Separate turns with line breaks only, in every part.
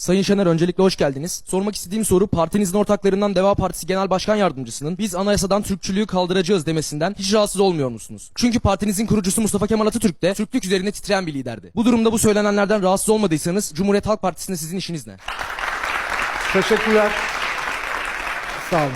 Sayın Şener öncelikle hoş geldiniz. Sormak istediğim soru partinizin ortaklarından Deva Partisi Genel Başkan Yardımcısının biz anayasadan Türkçülüğü kaldıracağız demesinden hiç rahatsız olmuyor musunuz? Çünkü partinizin kurucusu Mustafa Kemal Atatürk de Türklük üzerine titreyen bir liderdi. Bu durumda bu söylenenlerden rahatsız olmadıysanız Cumhuriyet Halk Partisi'nde sizin işiniz ne?
Teşekkürler. Sağ olun.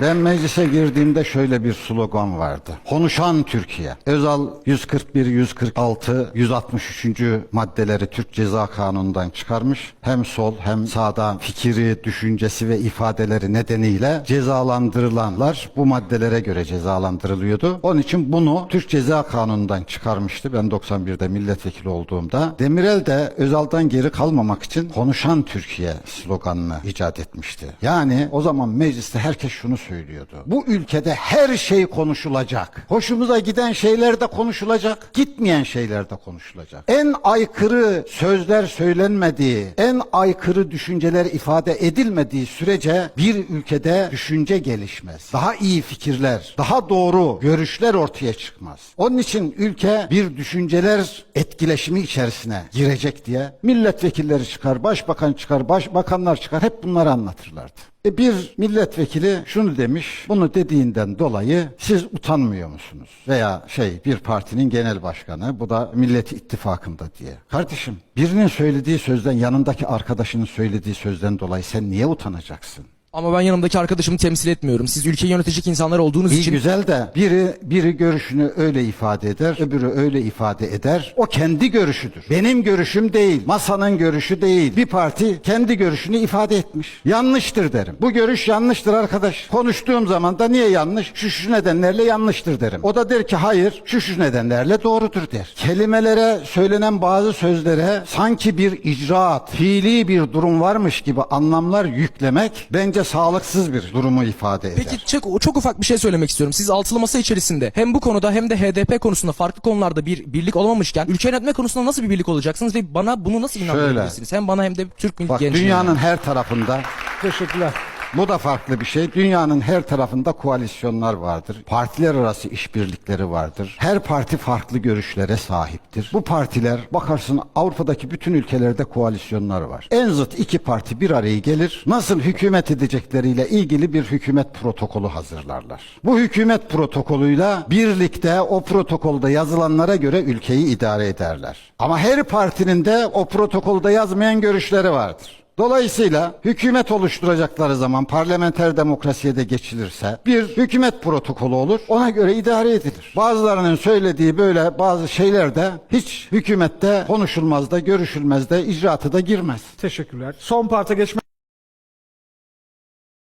Ben meclise girdiğimde şöyle bir slogan vardı. Konuşan Türkiye. Özal 141, 146, 163. maddeleri Türk Ceza Kanunu'ndan çıkarmış. Hem sol hem sağda fikri, düşüncesi ve ifadeleri nedeniyle cezalandırılanlar bu maddelere göre cezalandırılıyordu. Onun için bunu Türk Ceza Kanunu'ndan çıkarmıştı. Ben 91'de milletvekili olduğumda. Demirel de Özal'dan geri kalmamak için konuşan Türkiye sloganını icat etmişti. Yani o zaman mecliste herkes şunu söylüyordu. Bu ülkede her şey konuşulacak. Hoşumuza giden şeyler de konuşulacak, gitmeyen şeyler de konuşulacak. En aykırı sözler söylenmediği, en aykırı düşünceler ifade edilmediği sürece bir ülkede düşünce gelişmez. Daha iyi fikirler, daha doğru görüşler ortaya çıkmaz. Onun için ülke bir düşünceler etkileşimi içerisine girecek diye milletvekilleri çıkar, başbakan çıkar, başbakanlar çıkar hep bunları anlatırlardı. E bir milletvekili şunu demiş, bunu dediğinden dolayı siz utanmıyor musunuz? Veya şey bir partinin genel başkanı, bu da Millet İttifakı'nda diye. Kardeşim birinin söylediği sözden yanındaki arkadaşının söylediği sözden dolayı sen niye utanacaksın?
Ama ben yanımdaki arkadaşımı temsil etmiyorum. Siz ülkeyi yönetecek insanlar olduğunuz
İyi
için
güzel de biri biri görüşünü öyle ifade eder, öbürü öyle ifade eder. O kendi görüşüdür. Benim görüşüm değil, masanın görüşü değil. Bir parti kendi görüşünü ifade etmiş. Yanlıştır derim. Bu görüş yanlıştır arkadaş. Konuştuğum zaman da niye yanlış? Şu şu nedenlerle yanlıştır derim. O da der ki hayır, şu şu nedenlerle doğrudur der. Kelimelere söylenen bazı sözlere sanki bir icraat, fiili bir durum varmış gibi anlamlar yüklemek bence sağlıksız bir durumu ifade eder.
Peki çok, çok ufak bir şey söylemek istiyorum. Siz altılı masa içerisinde hem bu konuda hem de HDP konusunda farklı konularda bir birlik olamamışken ülke yönetme konusunda nasıl bir birlik olacaksınız ve bana bunu nasıl inandırabilirsiniz? Hem bana hem de Türk
Bak
gençliğine.
dünyanın her tarafında
Teşekkürler.
Bu da farklı bir şey. Dünyanın her tarafında koalisyonlar vardır. Partiler arası işbirlikleri vardır. Her parti farklı görüşlere sahiptir. Bu partiler bakarsın Avrupa'daki bütün ülkelerde koalisyonlar var. En zıt iki parti bir araya gelir. Nasıl hükümet edecekleriyle ilgili bir hükümet protokolü hazırlarlar. Bu hükümet protokolüyle birlikte o protokolda yazılanlara göre ülkeyi idare ederler. Ama her partinin de o protokolda yazmayan görüşleri vardır. Dolayısıyla hükümet oluşturacakları zaman parlamenter demokrasiye de geçilirse bir hükümet protokolü olur. Ona göre idare edilir. Bazılarının söylediği böyle bazı şeyler de hiç hükümette konuşulmaz da görüşülmez de icraatı da girmez.
Teşekkürler. Son parta geçmek